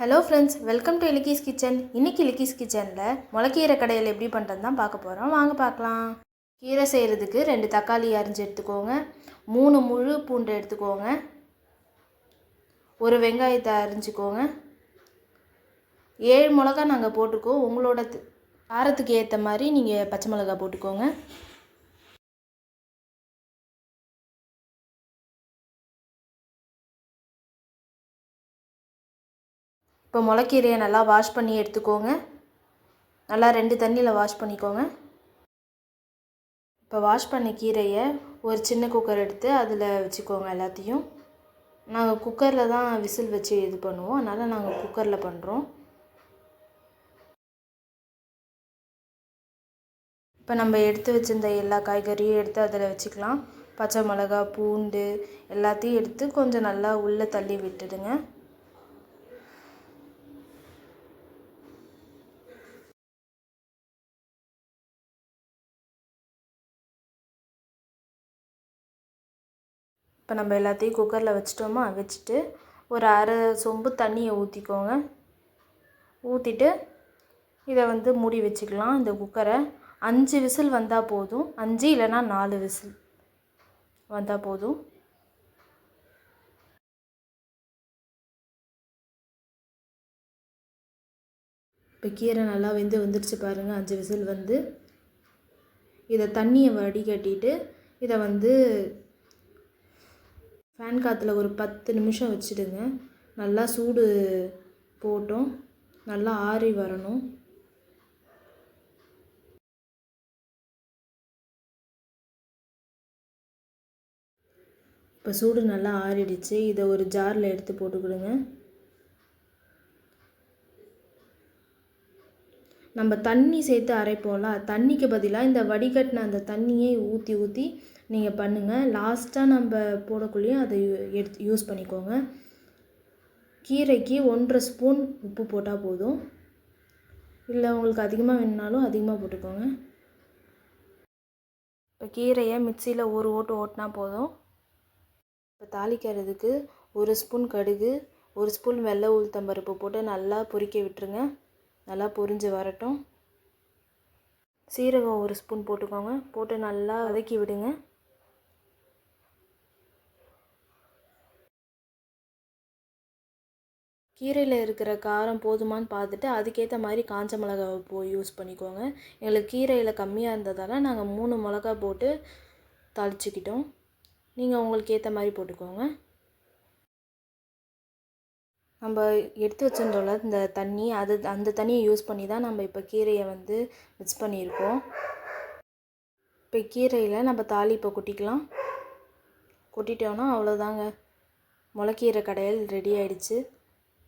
Hello friends welcome to இலக்கீஸ் kitchen இன்னைக்கு இலிக்கீஸ் கிச்சனில் முளைக்கீரை கடையில் எப்படி பண்ணுறது தான் பார்க்க போகிறோம் வாங்க பார்க்கலாம். கீரை செய்கிறதுக்கு ரெண்டு தக்காளி அரிஞ்சு எடுத்துக்கோங்க. மூணு முழு பூண்டு எடுத்துக்கோங்க. ஒரு வெங்காயத்தை அரிஞ்சுக்கோங்க. ஏழு மிளகா நாங்கள் போட்டுக்கோ. உங்களோட காரத்துக்கு ஏற்ற மாதிரி நீங்கள் பச்சை மிளகா போட்டுக்கோங்க. இப்போ முளைக்கீரையை நல்லா வாஷ் பண்ணி எடுத்துக்கோங்க. நல்லா ரெண்டு தண்ணியில் வாஷ் பண்ணிக்கோங்க. இப்போ வாஷ் பண்ண கீரையை ஒரு சின்ன குக்கர் எடுத்து அதில் வச்சுக்கோங்க எல்லாத்தையும். நாங்கள் குக்கரில் தான் விசில் வச்சு இது பண்ணுவோம். அதனால் நாங்கள் குக்கரில் பண்ணுறோம் இப்போ நம்ம எடுத்து வச்சிருந்த எல்லா காய்கறியும் எடுத்து அதில் வச்சுக்கலாம். பச்சை மிளகா பூண்டு எல்லாத்தையும் எடுத்து கொஞ்சம் நல்லா உள்ளே தள்ளி விட்டுடுங்க. இப்போ நம்ம எல்லாத்தையும் குக்கரில் வச்சுட்டோமா வச்சுட்டு ஒரு அரை சொம்பு தண்ணியை ஊற்றிக்கோங்க ஊற்றிட்டு இதை வந்து மூடி வச்சுக்கலாம் இந்த குக்கரை. அஞ்சு விசில் வந்தால் போதும். அஞ்சு இல்லைன்னா நாலு விசில் வந்தால் போதும். இப்போ கீரை நல்லா வெந்து வந்துடுச்சு பாருங்கள் அஞ்சு விசில் வந்து இதை தண்ணியை வடிகட்டிட்டு இதை வந்து ஃபேன் காற்றுல ஒரு பத்து நிமிஷம் வச்சுடுங்க. நல்லா சூடு போட்டோம். நல்லா ஆறி வரணும். இப்போ சூடு நல்லா ஆறிடுச்சு. இதை ஒரு ஜாரில் எடுத்து போட்டுக்கிடுங்க. நம்ம தண்ணி சேர்த்து அரைப்போம்ல தண்ணிக்கு பதிலாக இந்த வடிகட்டின அந்த தண்ணியை ஊற்றி ஊற்றி நீங்கள் பண்ணுங்கள் லாஸ்ட்டாக நம்ம போடக்குள்ளேயும் அதை யூ- எடுத்து யூஸ் பண்ணிக்கோங்க. கீரைக்கு ஒன்றரை ஸ்பூன் உப்பு போட்டால் போதும். இல்லை உங்களுக்கு அதிகமாக வேணுனாலும் அதிகமாக போட்டுக்கோங்க. இப்போ கீரையை மிக்சியில் ஒரு ஓட்டு ஓட்டினா போதும். இப்போ தாளிக்கிறதுக்கு ஒரு ஸ்பூன் கடுகு ஒரு ஸ்பூன் வெள்ளை உளுத்தம்பருப்பு போட்டு நல்லா பொரிக்க விட்டுருங்க. நல்லா பொரிஞ்சு வரட்டும். சீரகம் ஒரு ஸ்பூன் போட்டுக்கோங்க. போட்டு நல்லா வதக்கி விடுங்க. கீரையில் இருக்கிற காரம் போதுமான்னு பார்த்துட்டு அதுக்கேற்ற மாதிரி காஞ்ச மிளகாவை போ யூஸ் பண்ணிக்கோங்க. எங்களுக்கு கீரையில் கம்மியாக இருந்ததால் நாங்கள் மூணு மிளகா போட்டு தாளிச்சிக்கிட்டோம். நீங்கள் உங்களுக்கு ஏற்ற மாதிரி போட்டுக்கோங்க. நம்ம எடுத்து வச்சிருந்தோம்ல இந்த தண்ணி அது அந்த தண்ணியை யூஸ் பண்ணி தான் நம்ம இப்போ கீரையை வந்து மிக்ஸ் பண்ணியிருக்கோம். இப்போ கீரையில் நம்ம தாளிப்பை கொட்டிக்கலாம். கொட்டிட்டோன்னா அவ்வளோதாங்க முளைக்கீரை கடையில் ரெடி ஆகிடுச்சு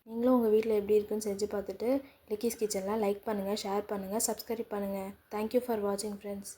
நீங்களும் உங்கள் வீட்டில் எப்படி இருக்குன்னு செஞ்சு பார்த்துட்டு லிக்கீஸ் கிச்சன்லாம் லைக் பண்ணுங்கள் ஷேர் பண்ணுங்கள் சப்ஸ்கிரைப் பண்ணுங்கள் தேங்க்யூ ஃபார் வாட்சிங் ஃப்ரெண்ட்ஸ்